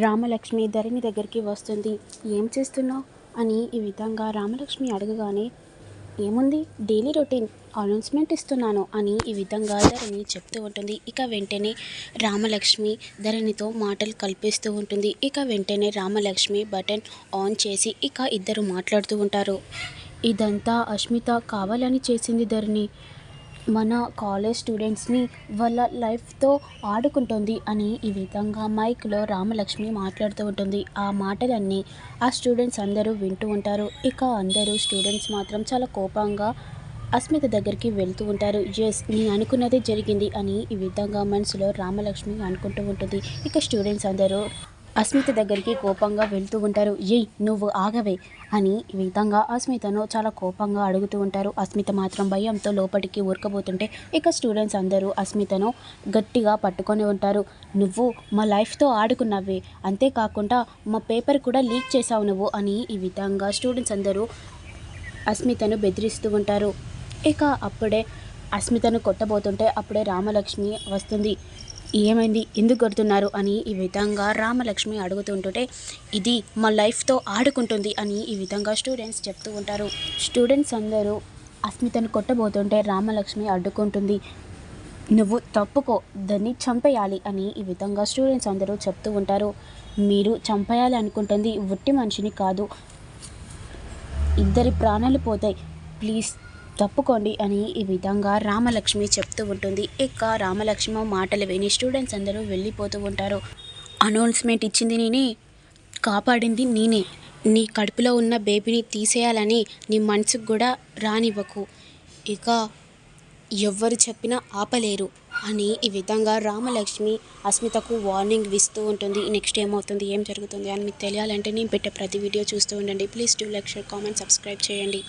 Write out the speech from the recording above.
రామలక్ష్మి ధరణి దగ్గరికి వస్తుంది. ఏం చేస్తున్నావు? అని ఈ విధంగా రామలక్ష్మి అడగగానే ఏముంది? Daily routine. అనౌన్స్మెంట్ ఇస్తున్నాను అని ఈ విధంగా ధరణి చెప్తూ ఉంటుంది. ఇక వెంటనే రామలక్ష్మి ధరణితో మాటలు కల్పిస్తూ ఉంటుంది. ఇక వెంటనే రామలక్ష్మి బటన్ ఆన్ చేసి ఇక ఇద్దరు మాట్లాడుతూ ఉంటారు. ఇదంతా అష్మిత కావాలని చేసింది ధరణి. మన కాలేజ్ స్టూడెంట్స్ని వాళ్ళ లైఫ్తో ఆడుకుంటుంది అని ఈ విధంగా మైక్లో రామలక్ష్మి మాట్లాడుతూ ఉంటుంది. ఆ మాటలన్నీ ఆ స్టూడెంట్స్ అందరూ వింటూ ఉంటారు. ఇక అందరూ స్టూడెంట్స్ మాత్రం చాలా కోపంగా అస్మిత దగ్గరికి వెళ్తూ ఉంటారు. ఎస్ నేను అనుకున్నదే జరిగింది అని ఈ విధంగా మనసులో రామలక్ష్మి అనుకుంటూ ఉంటుంది. ఇక స్టూడెంట్స్ అందరూ అస్మిత దగ్గరికి కోపంగా వెళ్తూ ఉంటారు. ఏయ్ నువ్వు ఆగవే అని ఈ విధంగా అస్మితను చాలా కోపంగా అడుగుతూ ఉంటారు. అస్మిత మాత్రం భయంతో లోపలికి ఊరకబోతుంటే ఇక స్టూడెంట్స్ అందరూ అస్మితను గట్టిగా పట్టుకొని ఉంటారు. నువ్వు మా లైఫ్తో ఆడుకున్నావే అంతేకాకుండా మా పేపర్ కూడా లీక్ చేసావు నువ్వు అని ఈ విధంగా స్టూడెంట్స్ అందరూ అస్మితను బెదిరిస్తూ ఉంటారు. ఇక అప్పుడే అస్మితను కొట్టబోతుంటే అప్పుడే రామలక్ష్మి వస్తుంది. ఏమైంది? ఎందుకు కొడుతున్నారు? అని ఈ విధంగా రామలక్ష్మి అడుగుతుంటుంటే ఇది మా లైఫ్తో ఆడుకుంటుంది అని ఈ విధంగా స్టూడెంట్స్ చెప్తూ ఉంటారు. స్టూడెంట్స్ అందరూ అస్మితను కొట్టబోతుంటే రామలక్ష్మి అడ్డుకుంటుంది. నువ్వు తప్పుకో దాన్ని చంపేయాలి అని ఈ విధంగా స్టూడెంట్స్ అందరూ చెప్తూ ఉంటారు. మీరు చంపేయాలి అనుకుంటుంది ఉట్టి మనిషిని కాదు. ఇద్దరి ప్రాణాలు పోతాయి. ప్లీజ్ తప్పుకోండి అని ఈ విధంగా రామలక్ష్మి చెప్తూ ఉంటుంది. ఇక రామలక్ష్మి మాటలు విని స్టూడెంట్స్ అందరూ వెళ్ళిపోతూ ఉంటారు. అనౌన్స్మెంట్ ఇచ్చింది నేనే. కాపాడింది నేనే. నీ కడుపులో ఉన్న బేబీని తీసేయాలని నీ మనసుకు కూడా రానివ్వకు. ఇక ఎవ్వరు చెప్పినా ఆపలేరు అని ఈ విధంగా రామలక్ష్మి అస్మితకు వార్నింగ్ ఇస్తూ ఉంటుంది. నెక్స్ట్ ఏమవుతుంది? ఏం జరుగుతుంది? అని మీకు తెలియాలంటే నేను పెట్టే ప్రతి వీడియో చూస్తూ ఉండండి. Please do lecture comment subscribe చేయండి.